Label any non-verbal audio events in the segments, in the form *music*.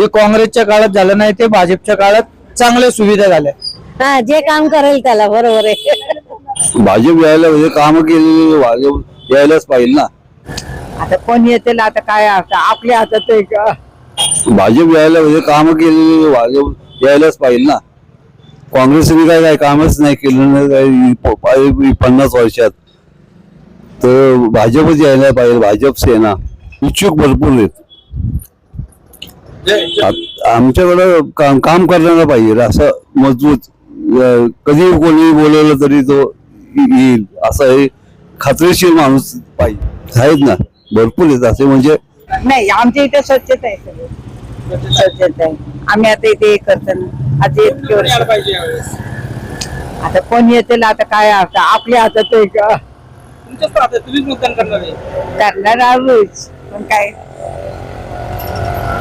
जे काँग्रेसच्या काळात झालं नाही ते भाजपच्या काळात चांगल्या सुविधा झाल्या. हा जे काम करेल त्याला बरोबर आहे. भाजप यायला म्हणजे काम केलेले भाजप यायलाच पाहिजे ना. आता कोण येतील आता काय आता आपल्या हातात आहे का? भाजप यायला म्हणजे काम केलेले भाजप यायलाच पाहिजे ना. काँग्रेसने काय काय कामच नाही केलं ना पा- पन्नास वर्षात. तर भाजपच यायला पाहिजे भाजप सेना. इच्छुक भरपूर आहेत. आमच्याकडं काम काम करणारा पाहिजे. असं मजबूत कधी कोणी बोलवलं तरी तो येईल. असं हे खात्रीशीर माणूस पाहिजे. आहेत ना. भरपूर आहेत. असे म्हणजे नाही आमच्या इथे स्वच्छता आहे सगळी. स्वच्छता आहे. आम्ही आता इथे करतो ना. आता इतके वर्ष. आता कोण येतील आता काय आता आपल्या हातात आहे का करणार आहे. करणार आहोत पण काय?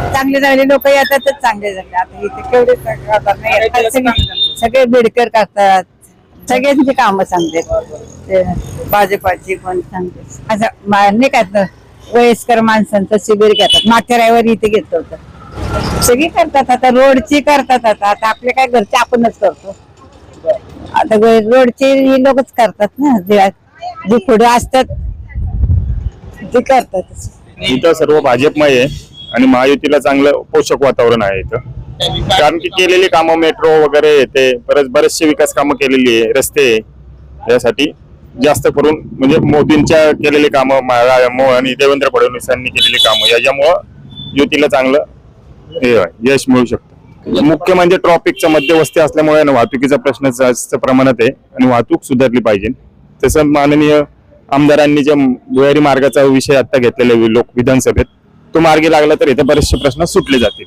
चांगले चांगले लोक येतातच चांगले चांगले. आता इथे केवढे करतात नाही येतात सगळे- सगळे बेडकर करतात. सगळ्यांची कामं चांगले ते भाजपाची पण चांगले असं मा- नाही का ते वयस्कर माणसांचं शिबिर घेतात. माथेरावर इथे घेत होतं सगळी करतात आता रोडची करतात आता. आता आपले काय घरचे आपणच करतो. आता रोडचे हे लोकच करतात ना. जे जे पुढे असतात ते करतात इथं सर्व भाजपमय आहे. आणि महायुतीला चांगलं पोषक वातावरण आहे इथं. कारण की केलेली कामं मेट्रो वगैरे येते परत बरेचसे विकास कामं केलेली आहे रस्ते यासाठी जास्त करून म्हणजे मोदींच्या केलेली कामं आणि देवेंद्र फडणवीसांनी केलेली कामं याच्यामुळं युतीला चांगलं हे यश मिळू शकतं. मुख्य म्हणजे ट्रॉफिकचं मध्यवस्ती असल्यामुळे ना वाहतुकीचा प्रश्न जास्त प्रमाणात आहे आणि वाहतूक सुधारली पाहिजे. तसं माननीय आमदारांनी जे भुयारी मार्गाचा विषय आता घेतलेला लोक विधानसभेत तो मार्गी लागला तर इथे बरेचसे प्रश्न सुटले जातील.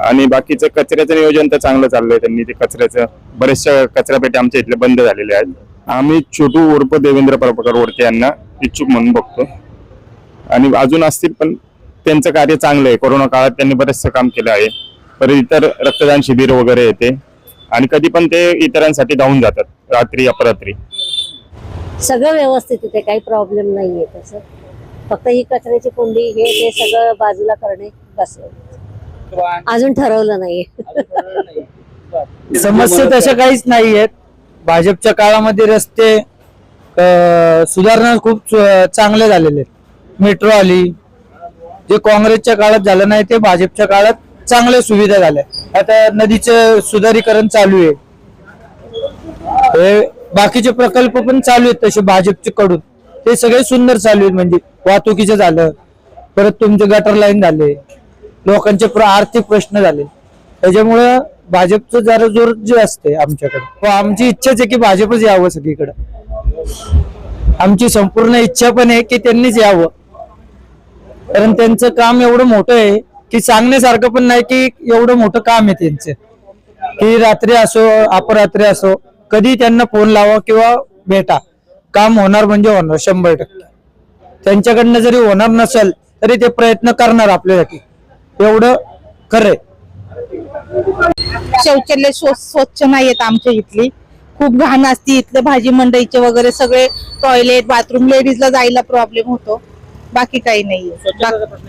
आणि बाकीचं कचऱ्याचं नियोजन तर चांगलं चाललंय त्यांनी ते कचऱ्याचं बरेचशा कचरापेटी आमच्या इथले बंद झालेले आहेत. आम्ही छोटू उर्फ देवेंद्र प्रभाकर वडके यांना इच्छुक म्हणून बघतो. आणि अजून असतील पण त्यांचं कार्य चांगलं आहे. कोरोना काळात त्यांनी बरेचसं काम केलं आहे. परत इतर रक्तदान शिबिर वगैरे येते. आणि कधी पण ते इतरांसाठी धावून जातात. रात्री अपरात्री. सगळं व्यवस्थित आहे. काही प्रॉब्लेम नाहीये तसं. फक्त ही कचऱ्याची कुंडी हे ते सगळं बाजूला करणे बस. अजून ठरवलं नाहीये. समस्या तशा काहीच नाही आहेत भाजपच्या काळामध्ये रस्ते सुधारणा खूप चांगले झालेले आहेत. मेट्रो आली. जे काँग्रेसच्या काळात झालं नाही ते भाजपच्या काळात चांगल्या सुविधा झाल्या. आता नदीचं सुधारीकरण चालू आहे. बाकीचे प्रकल्प पण चालू आहेत तसे भाजपचे कडून. ते सगळे सुंदर चालू आहेत म्हणजे वाहतुकीचं झालं परत तुमचे गटर लाईन झाले लोकांचे आर्थिक प्रश्न झाले. त्याच्यामुळं भाजपचं जरा जोर जे असते आमच्याकडे. हो, आमची इच्छाच आहे की भाजपच यावं सगळीकडे. आमची संपूर्ण इच्छा पण आहे की त्यांनीच यावं. कारण त्यांचं काम एवढं मोठं आहे की सांगण्यासारखं पण नाही की एवढं मोठं काम आहे त्यांचं. की रात्री असो अपरात्री असो कधी त्यांना फोन लावा किंवा भेटा. काम होणार म्हणजे होणार शंभर टक्के. त्यांच्याकडनं जरी होणार नसेल तरी ते प्रयत्न करणार आपल्यासाठी. एवढं खरंय. शौचालय स्व- स्वच्छ नाही आहेत आमच्या इथली. खूप घाण असते इथले भाजी मंडईचे वगैरे सगळे टॉयलेट बाथरूम लेडीजला जायला प्रॉब्लेम होतो. बाकी काही नाहीये.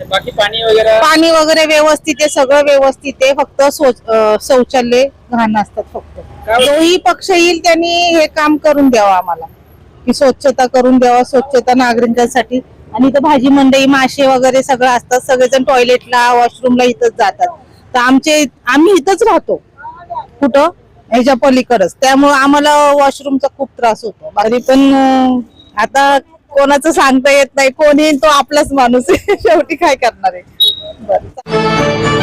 बाकी पाणी वगैरे? पाणी वगैरे व्यवस्थित आहे सगळं व्यवस्थित आहे. फक्त अं, शौचालय घाण असतात फक्त. जोही पक्ष येईल त्यांनी हे काम करून द्यावं आम्हाला. की स्वच्छता करून द्यावा स्वच्छता नागरिकांसाठी. आणि इथं भाजी मंडई मासे वगैरे सगळं असतात. सगळेजण टॉयलेटला वॉशरूमला इथंच जातात. तर आमचे आम्ही इथंच राहतो. कुठं? ह्याच्या पलीकडच. त्यामुळे आम्हाला वॉशरूमचा खूप त्रास होतो. तरी पण आता कोणाचं सांगता येत नाही. कोणी तो आपलाच माणूस आहे. *laughs* शेवटी काय करणार आहे? बरं.